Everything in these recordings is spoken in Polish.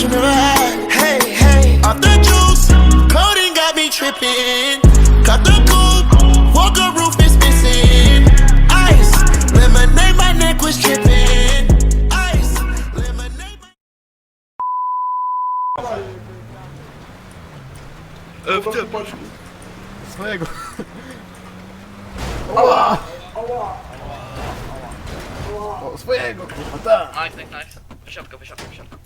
you never had. Hey, hey, off the juice, codeine got me tripping. Cut the coupe, walker roof is missing. Ice, lemonade, my neck was tripping. Ice, lemonade. My Swojego. O, swojego, kurwa, tak. Nice, nice, nice. Wysiadka, wysiadka, wysiadka.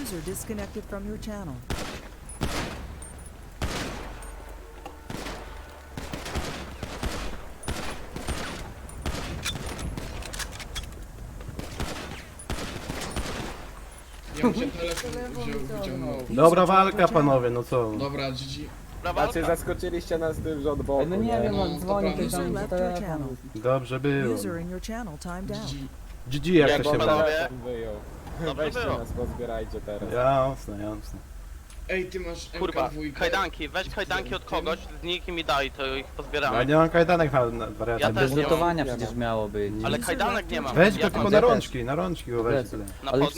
User disconnected from your channel. Ja muszę telefon wziął, wyciągnął. Dobra walka, panowie, no co? Dobra, GG. Znaczy zaskoczyliście nas tym, że od boku, No nie wiem, on dzwoni to tam User z left your telefonu. channel. Dobrze było. User in your channel timed out. GG. GG jak Jak to się telefon wyjął. Dobrze Weźcie było. nas, pozbierajcie teraz. Jasne, jasne. Ej, ty masz Kurwa, MK2. kajdanki, weź kajdanki od kogoś, zniknij mi daj, to ich Ja pozbieramy. nie mam kajdanek na, na wariata. Ja też nie mam. Lutowania przecież miało być. Ale kajdanek nie mam. Weź go tylko na rączki, na rączki go weź. Na pod...